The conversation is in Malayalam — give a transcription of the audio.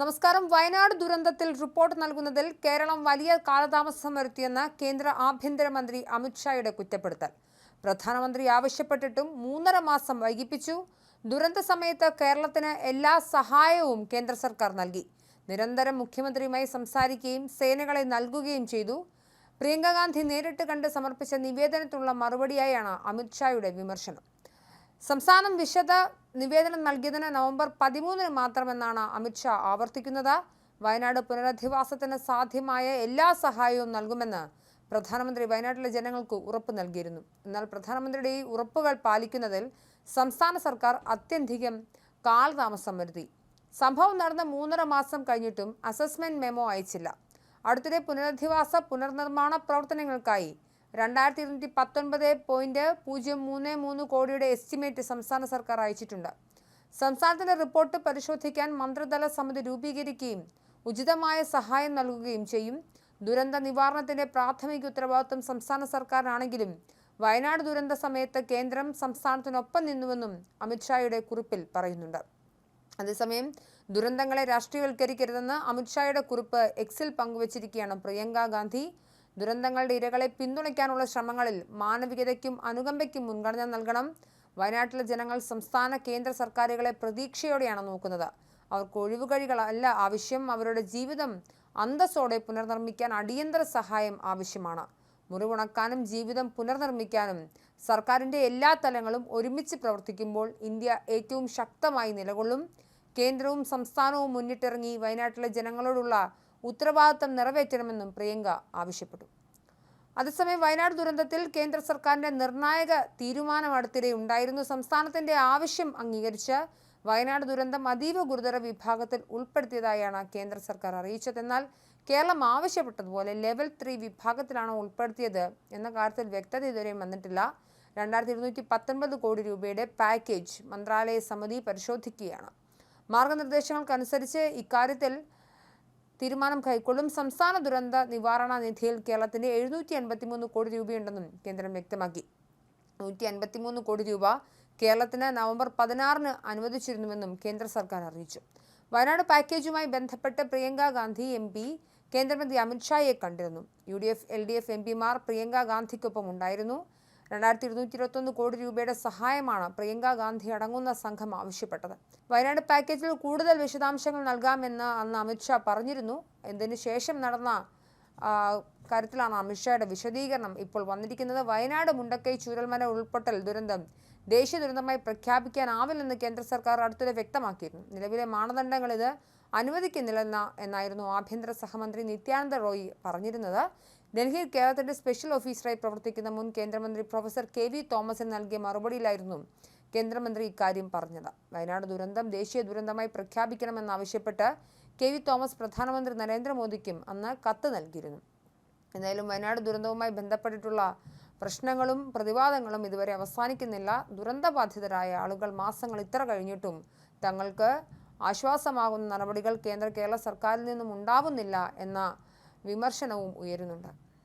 നമസ്കാരം. വയനാട് ദുരന്തത്തിൽ റിപ്പോർട്ട് നൽകുന്നതിൽ കേരളം വലിയ കാലതാമസം വരുത്തിയെന്ന് കേന്ദ്ര ആഭ്യന്തരമന്ത്രി അമിത്ഷായുടെ കുറ്റപ്പെടുത്തൽ. പ്രധാനമന്ത്രി ആവശ്യപ്പെട്ടിട്ടും മൂന്നര മാസം വൈകിപ്പിച്ചു. ദുരന്ത സമയത്ത് കേരളത്തിന് എല്ലാ സഹായവും കേന്ദ്ര സർക്കാർ നൽകി. നിരന്തരം മുഖ്യമന്ത്രിയുമായി സംസാരിക്കുകയും സേനകളെ നൽകുകയും ചെയ്തു. പ്രിയങ്ക ഗാന്ധി നേരിട്ട് കണ്ട് സമർപ്പിച്ച നിവേദനത്തിനുള്ള മറുപടിയായാണ് അമിത്ഷായുടെ വിമർശനം. സംസ്ഥാനം വിശദ നിവേദനം നൽകിയതിന് നവംബർ പതിമൂന്നിന് മാത്രമെന്നാണ് അമിത്ഷാ ആവർത്തിക്കുന്നത്. വയനാട് പുനരധിവാസത്തിന് സാധ്യമായ എല്ലാ സഹായവും നൽകുമെന്ന് പ്രധാനമന്ത്രി വയനാട്ടിലെ ജനങ്ങൾക്ക് ഉറപ്പ് നൽകിയിരുന്നു. എന്നാൽ പ്രധാനമന്ത്രിയുടെ ഈ ഉറപ്പുകൾ പാലിക്കുന്നതിൽ സംസ്ഥാന സർക്കാർ അത്യന്തികം കാലതാമസം വരുത്തി. സംഭവം നടന്ന മൂന്നര മാസം കഴിഞ്ഞിട്ടും അസസ്മെന്റ് മെമ്മോ അയച്ചില്ല. അടുത്തിടെ പുനരധിവാസ പുനർനിർമ്മാണ പ്രവർത്തനങ്ങൾക്കായി രണ്ടായിരത്തി ഇരുന്നൂറ്റി പത്തൊൻപത് പോയിന്റ് പൂജ്യം മൂന്ന് മൂന്ന് കോടിയുടെ എസ്റ്റിമേറ്റ് സംസ്ഥാന സർക്കാർ അയച്ചിട്ടുണ്ട്. സംസ്ഥാനത്തിന്റെ റിപ്പോർട്ട് പരിശോധിക്കാൻ മന്ത്രിതല സമിതി രൂപീകരിക്കുകയും ഉചിതമായ സഹായം നൽകുകയും ചെയ്യും. ദുരന്ത നിവാരണത്തിന്റെ പ്രാഥമിക ഉത്തരവാദിത്വം സംസ്ഥാന സർക്കാരിനാണെങ്കിലും വയനാട് ദുരന്ത സമയത്ത് കേന്ദ്രം സംസ്ഥാനത്തിനൊപ്പം നിന്നുവെന്നും അമിത്ഷായുടെ കുറിപ്പിൽ പറയുന്നുണ്ട്. അതേസമയം ദുരന്തങ്ങളെ രാഷ്ട്രീയവൽക്കരിക്കരുതെന്ന് അമിത്ഷായുടെ കുറിപ്പ് എക്സിൽ പങ്കുവച്ചിരിക്കുകയാണ് പ്രിയങ്ക ഗാന്ധി. ദുരന്തങ്ങളുടെ ഇരകളെ പിന്തുണയ്ക്കാനുള്ള ശ്രമങ്ങളിൽ മാനവികതയ്ക്കും അനുകമ്പയ്ക്കും മുൻഗണന നൽകണം. വയനാട്ടിലെ ജനങ്ങൾ സംസ്ഥാന കേന്ദ്ര സർക്കാരുകളെ പ്രതീക്ഷയോടെയാണ് നോക്കുന്നത്. അവർക്ക് ഒഴിവുകഴികളല്ല ആവശ്യം. അവരുടെ ജീവിതം അന്തസ്സോടെ പുനർനിർമ്മിക്കാൻ അടിയന്തര സഹായം ആവശ്യമാണ്. മുറിവുണക്കാനും ജീവിതം പുനർനിർമ്മിക്കാനും സർക്കാരിന്റെ എല്ലാ തലങ്ങളും ഒരുമിച്ച് പ്രവർത്തിക്കുമ്പോൾ ഇന്ത്യ ഏറ്റവും ശക്തമായി നിലകൊള്ളും. കേന്ദ്രവും സംസ്ഥാനവും മുന്നിട്ടിറങ്ങി വയനാട്ടിലെ ജനങ്ങളോടുള്ള ഉത്തരവാദിത്തം നിറവേറ്റണമെന്നും പ്രിയങ്ക ആവശ്യപ്പെട്ടു. അതേസമയം വയനാട് ദുരന്തത്തിൽ കേന്ദ്ര സർക്കാരിന്റെ നിർണായക തീരുമാനം അടുത്തിടെ ഉണ്ടായിരുന്നു. സംസ്ഥാനത്തിന്റെ ആവശ്യം അംഗീകരിച്ച് വയനാട് ദുരന്തം അതീവ ഗുരുതര വിഭാഗത്തിൽ ഉൾപ്പെടുത്തിയതായാണ് കേന്ദ്ര സർക്കാർ അറിയിച്ചത്. എന്നാൽ കേരളം ആവശ്യപ്പെട്ടതുപോലെ ലെവൽ ത്രീ വിഭാഗത്തിലാണ് ഉൾപ്പെടുത്തിയത് എന്ന കാര്യത്തിൽ വ്യക്തത ഇതുവരെയും വന്നിട്ടില്ല. രണ്ടായിരത്തി ഇരുന്നൂറ്റി പത്തൊൻപത് കോടി രൂപയുടെ പാക്കേജ് മന്ത്രാലയ സമിതി പരിശോധിക്കുകയാണ്. മാർഗനിർദ്ദേശങ്ങൾക്കനുസരിച്ച് ഇക്കാര്യത്തിൽ തീരുമാനം കൈക്കൊള്ളും സംസ്ഥാന ദുരന്ത നിവാരണ നിധിയിൽ കേരളത്തിന് എഴുന്നൂറ്റി അൻപത്തിമൂന്ന് കോടി രൂപയുണ്ടെന്നും കേന്ദ്രം വ്യക്തമാക്കി. നൂറ്റി അൻപത്തിമൂന്ന് കോടി രൂപ കേരളത്തിന് നവംബർ പതിനാറിന് അനുവദിച്ചിരുന്നുവെന്നും കേന്ദ്ര സർക്കാർ അറിയിച്ചു. വയനാട് പാക്കേജുമായി ബന്ധപ്പെട്ട് പ്രിയങ്ക ഗാന്ധി എം പി കേന്ദ്രമന്ത്രി അമിത്ഷായെ കണ്ടിരുന്നു. U D F L D F M പിമാർ പ്രിയങ്ക ഗാന്ധിക്കൊപ്പം ഉണ്ടായിരുന്നു. രണ്ടായിരത്തി ഇരുന്നൂറ്റി ഇരുപത്തൊന്ന് കോടി രൂപയുടെ സഹായമാണ് പ്രിയങ്ക ഗാന്ധി അടങ്ങുന്ന സംഘം ആവശ്യപ്പെട്ടത്. വയനാട് പാക്കേജിൽ കൂടുതൽ വിശദാംശങ്ങൾ നൽകാമെന്ന് അന്ന് അമിത്ഷാ പറഞ്ഞിരുന്നു. എന്തിനു ശേഷം നടന്ന കാര്യത്തിലാണ് അമിത്ഷായുടെ വിശദീകരണം ഇപ്പോൾ വന്നിരിക്കുന്നത്. വയനാട് മുണ്ടക്കൈ ചൂരൽമല ഉൾപ്പെട്ടൽ ദുരന്തം ദേശീയ ദുരന്തമായി പ്രഖ്യാപിക്കാനാവില്ലെന്ന് കേന്ദ്ര സർക്കാർ അടുത്തിടെ വ്യക്തമാക്കിയിരുന്നു. നിലവിലെ മാനദണ്ഡങ്ങൾ ഇത് അനുവദിക്കുന്നില്ലെന്ന എന്നായിരുന്നു ആഭ്യന്തര സഹമന്ത്രി നിത്യാനന്ദ റോയി പറഞ്ഞിരുന്നത്. ഡൽഹിയിൽ കേരളത്തിന്റെ സ്പെഷ്യൽ ഓഫീസറായി പ്രവർത്തിക്കുന്ന മുൻ കേന്ദ്രമന്ത്രി പ്രൊഫസർ കെ വി തോമസിന് നൽകിയ മറുപടിയിലായിരുന്നു കേന്ദ്രമന്ത്രി ഇക്കാര്യം പറഞ്ഞത്. വയനാട് ദുരന്തം ദേശീയ ദുരന്തമായി പ്രഖ്യാപിക്കണമെന്നാവശ്യപ്പെട്ട് കെ വി തോമസ് പ്രധാനമന്ത്രി നരേന്ദ്രമോദിക്കും അന്ന് കത്ത് നൽകിയിരുന്നു. എന്തായാലും വയനാട് ദുരന്തവുമായി ബന്ധപ്പെട്ടിട്ടുള്ള പ്രശ്നങ്ങളും പ്രതിവാദങ്ങളും ഇതുവരെ അവസാനിക്കുന്നില്ല. ദുരന്തബാധിതരായ ആളുകൾ മാസങ്ങൾ ഇത്ര കഴിഞ്ഞിട്ടും തങ്ങൾക്ക് ആശ്വാസമാകുന്ന നടപടികൾ കേന്ദ്ര കേരള സർക്കാരിൽ നിന്നും ഉണ്ടാവുന്നില്ല എന്ന വിമർശനവും ഉയരുന്നുണ്ട്.